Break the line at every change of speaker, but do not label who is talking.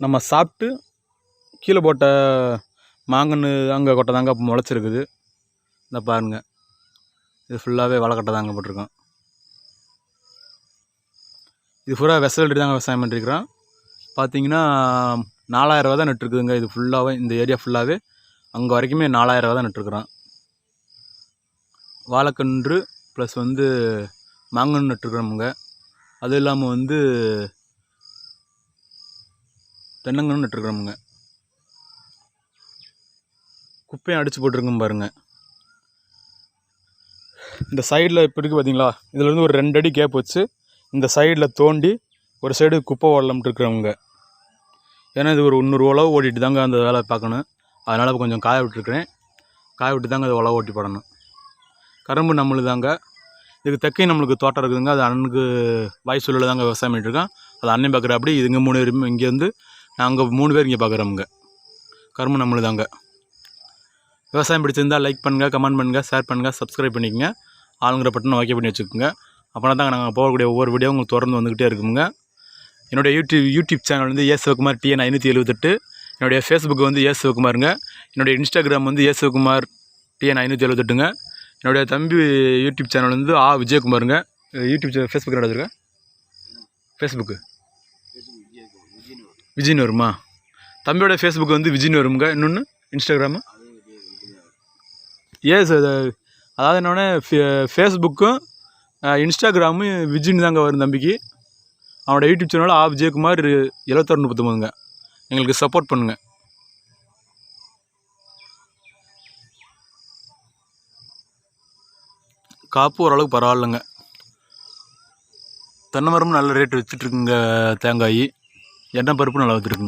நம்ம சாப்பிட்டு கீழே போட்ட மாங்கன்று அங்கே கொட்டை தாங்க முளைச்சிருக்குது. இந்த பாருங்கள் இது ஃபுல்லாகவே வளக்கட்டை தாங்க போட்டிருக்கோம். இது ஃபுல்லாக வெசல்ட்டு தாங்க விவசாயம் பண்ணிருக்கிறோம். பார்த்தீங்கன்னா நாலாயிரரூவா தான் நட்டுருக்குதுங்க. இது ஃபுல்லாகவே இந்த ஏரியா ஃபுல்லாகவே அங்கே வரைக்குமே நாலாயிரரூவா தான் நட்டுருக்குறோம். வாழைக்கன்று ப்ளஸ் வந்து மாங்கன்று நட்டுருக்குறோமுங்க. அது இல்லாமல் வந்து தென்னங்கன்னு நட்டுருக்குறோமுங்க குப்பையும் அடித்து போட்டிருக்கோம் பாருங்கள் இந்த சைடில் இப்போ இருக்குது பார்த்தீங்களா இதுலேருந்து ஒரு ரெண்டு அடி கேப் வச்சு இந்த சைடில் தோண்டி ஒரு சைடு குப்பை ஓடலாம்ட்டுருக்குறவங்க ஏன்னா இது ஒரு இன்னொரு உழவு ஓட்டிட்டு தாங்க அந்த வேலை பார்க்கணும். அதனால் இப்போ கொஞ்சம் காய விட்டுருக்குறேன். காய விட்டு தாங்க அதை உழவு ஓட்டி போடணும். கரும்பு நம்மளுக்கு தாங்க. இதுக்கு தெற்கையும் நம்மளுக்கு தோட்டம் இருக்குதுங்க. அது அண்ணனுக்கு வாய் சொல்லில் தாங்க விவசாயம் பண்ணிட்டுருக்கோம் அது அண்ணன் பார்க்குற அப்படி இதுங்க மூணு பேருமே இங்கேருந்து நாங்கள் மூணு பேர் இங்கே பார்க்குறோமுங்க கரும்பு நம்மளுதாங்க விவசாயம் பிடிச்சிருந்தால் லைக் பண்ணுங்கள் கமெண்ட் பண்ணுங்கள் ஷேர் பண்ணுங்கள் சப்ஸ்கிரைப் பண்ணிக்கங்க. ஆளுங்கிற பட்டன் ஓகே பண்ணி வச்சுக்கோங்க. அப்போனா தாங்க நாங்கள் போகக்கூடிய ஒவ்வொரு வீடியோ உங்களுக்கு தொடர்ந்து வந்துக்கிட்டே இருக்குங்க. என்னுடைய யூடியூப் யூடியூப் சேனல் வந்து ஏ சிவகுமார் டிஎன் ஐநூற்றி எழுபத்தெட்டு என்னுடைய ஃபேஸ்புக் வந்து ஏ சிவகுமாருங்க. என்னுடைய இன்ஸ்டாகிராம் வந்து ஏ சிவகுமார் டிஎன் ஐநூற்றி எழுபத்தெட்டுங்க என்னுடைய தம்பி யூடியூப் சேனல் வந்து ஆ விஜயகுமாருங்க. யூடியூப் சே ஃபேஸ்புக் நடந்திருக்கேன் ஃபேஸ்புக்கு விஜய்னு வருமா? தம்பியோட ஃபேஸ்புக் வந்து விஜய்னு வருங்க இன்னொன்று இன்ஸ்டாகிராமு ஏஸ் அதாவது என்னன்னா ஃபேஸ்புக்கும் இன்ஸ்டாகிராமும் விஜய்னு தாங்க வரும் தம்பிக்கு. அவனோட யூடியூப் சேனல் ஆ ஜெயக்குமார் எழுபத்தாறு முப்பத்தொம்பதுங்க. எங்களுக்கு சப்போர்ட் பண்ணுங்க. காப்பு ஓரளவுக்கு பரவாயில்லைங்க. தென்னை மரமும் நல்ல ரேட்டு வச்சுட்ருக்குங்க தேங்காய். எண்ணெய் பருப்பு நல்லா வந்துருக்குங்க.